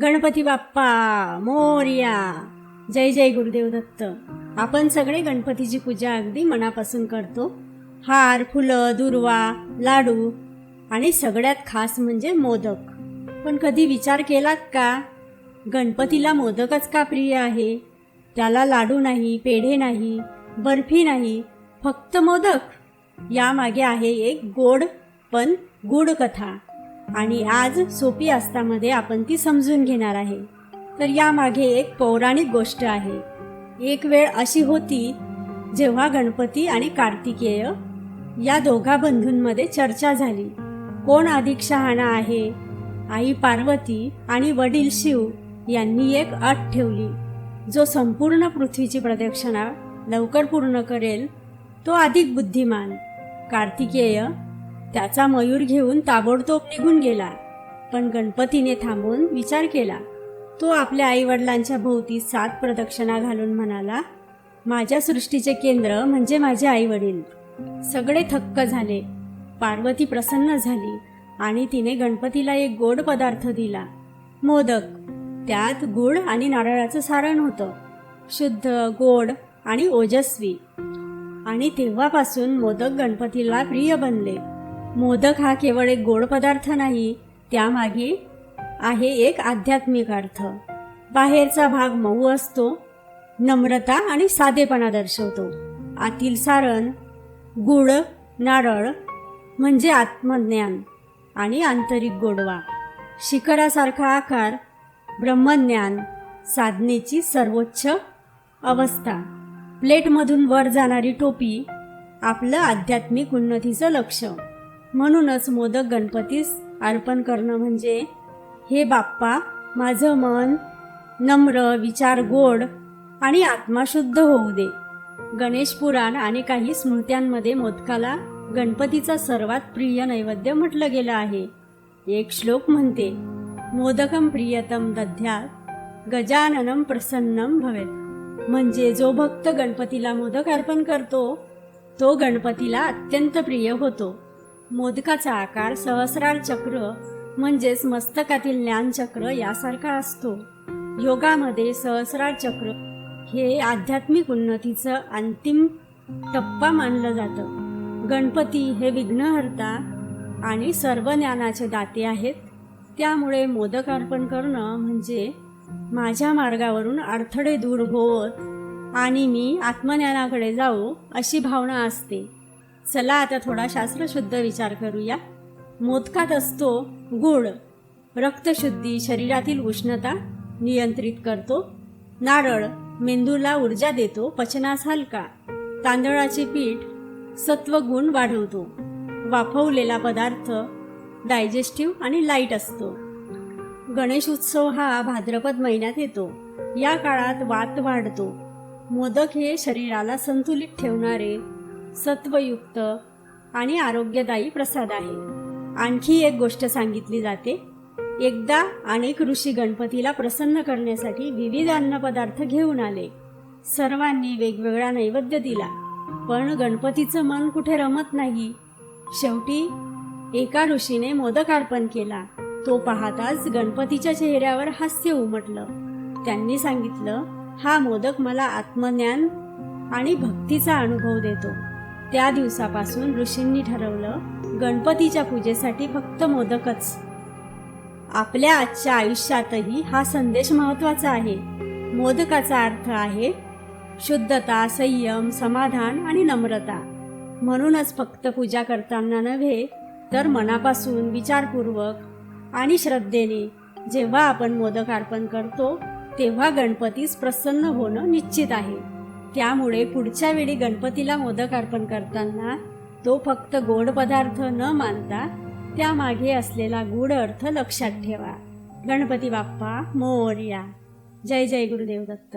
गणपती बाप्पा मोर्या. जय जय गुरुदेव दत्त. आपण सगळे गणपतीची पूजा अगदी मनापासून करतो. हार फुलं दुर्वा लाडू आणि सगळ्यात खास म्हणजे मोदक. पण कधी विचार केलात का? गणपतीला मोदकच का प्रिय आहे? त्याला लाडू नाही पेढे नाही बर्फी नाही फक्त मोदक. यामागे आहे एक गोड पण गूढ कथा आणि आज सोपी आस्थामध्ये आपण ती समजून घेणार आहे. तर यामागे एक पौराणिक गोष्ट आहे. एक वेळ अशी होती जेव्हा गणपती आणि कार्तिकेय या दोघा बंधूंमध्ये चर्चा झाली. कोण अधिक शहाणा आहे? आई पार्वती आणि वडील शिव यांनी एक अट ठेवली. जो संपूर्ण पृथ्वीची प्रदक्षिणा लवकर पूर्ण करेल तो अधिक बुद्धिमान. कार्तिकेय त्याचा मयूर घेऊन ताबडतोब निघून गेला. पण गणपतीने थांबून विचार केला. तो आपल्या आईवडिलांच्या भोवती सात प्रदक्षिणा घालून म्हणाला माझ्या सृष्टीचे केंद्र म्हणजे माझे आईवडील. सगळे थक्क झाले. पार्वती प्रसन्न झाली आणि तिने गणपतीला एक गोड पदार्थ दिला. मोदक. त्यात गुळ आणि नारळाचं सारण होतं. शुद्ध गोड आणि ओजस्वी. आणि तेव्हापासून मोदक गणपतीला प्रिय बनले. मोदक हा केवळ एक गोड पदार्थ नाही त्यामागे आहे एक आध्यात्मिक अर्थ. बाहेरचा भाग मऊ असतो नम्रता आणि साधेपणा दर्शवतो. आतील सारण गुळ नारळ म्हणजे आत्मज्ञान आणि आंतरिक गोडवा. शिखरासारखा आकार ब्रह्मज्ञान साधनेची सर्वोच्च अवस्था. प्लेटमधून वर जाणारी टोपी आपलं आध्यात्मिक उन्नतीचं लक्ष म्हणूनच मोदक गणपतीस अर्पण करणं म्हणजे हे बाप्पा माझं मन नम्र विचार गोड आणि आत्माशुद्ध होऊ दे. गणेश पुराण आणि काही स्मृत्यांमध्ये मोदकाला गणपतीचा सर्वात प्रिय नैवेद्य म्हटलं गेलं आहे. एक श्लोक म्हणते मोदकम प्रियतम दध्यात गजाननम प्रसन्नम भवेत. म्हणजे जो भक्त गणपतीला मोदक अर्पण करतो तो गणपतीला अत्यंत प्रिय होतो. मोदकाचा आकार सहस्रार चक्र म्हणजेच मस्तकातील ज्ञानचक्र यासारखा असतो. योगामध्ये सहस्रार चक्र हे आध्यात्मिक उन्नतीचं अंतिम टप्पा मानलं जातं. गणपती हे विघ्नहर्ता आणि सर्व ज्ञानाचे दाते आहेत. त्यामुळे मोदक अर्पण करणं म्हणजे माझ्या मार्गावरून अडथळे दूर होवत आणि मी आत्मज्ञानाकडे जाऊ अशी भावना असते. चला आता थोडा शास्त्रशुद्ध विचार करूया. मोदकात असतो गुळ. रक्तशुद्धी शरीरातील उष्णता नियंत्रित करतो. नारळ मेंदूला ऊर्जा देतो पचनास हलका. तांदळाचे पीठ सत्वगुण वाढवतो. वाफवलेला पदार्थ डायजेस्टिव्ह आणि लाइट असतो. गणेश उत्सव हा भाद्रपद महिन्यात येतो. या काळात वात वाढतो. मोदक हे शरीराला संतुलित ठेवणारे सत्वयुक्त आणि आरोग्यदायी प्रसाद आहे. आणखी एक गोष्ट सांगितली जाते. एकदा अनेक ऋषी गणपतीला प्रसन्न करण्यासाठी विविध अन्नपदार्थ घेऊन आले. सर्वांनी वेगवेगळा नैवेद्य दिला. पण गणपतीचं मन कुठे रमत नाही. शेवटी एका ऋषीने मोदक अर्पण केला. तो पाहताच गणपतीच्या चेहऱ्यावर हास्य उमटलं. त्यांनी सांगितलं हा मोदक मला आत्मज्ञान आणि भक्तीचा अनुभव देतो. त्या दिवसापासून ऋषींनी ठरवलं गणपतीच्या पूजेसाठी फक्त मोदकच. आपल्या आजच्या आयुष्यातही हा संदेश महत्त्वाचा आहे. मोदकाचा अर्थ आहे शुद्धता संयम समाधान आणि नम्रता. म्हणूनच फक्त पूजा करताना नव्हे तर मनापासून विचारपूर्वक आणि श्रद्धेने जेव्हा आपण मोदक अर्पण करतो तेव्हा गणपतीस प्रसन्न होणं निश्चित आहे. त्यामुळे पुढच्या वेळी गणपतीला मोदक अर्पण करताना तो फक्त गोड पदार्थ न मानता त्यामागे असलेला गूढ अर्थ लक्षात ठेवा. गणपती बाप्पा मोर्या. जय जय गुरुदेव दत्त.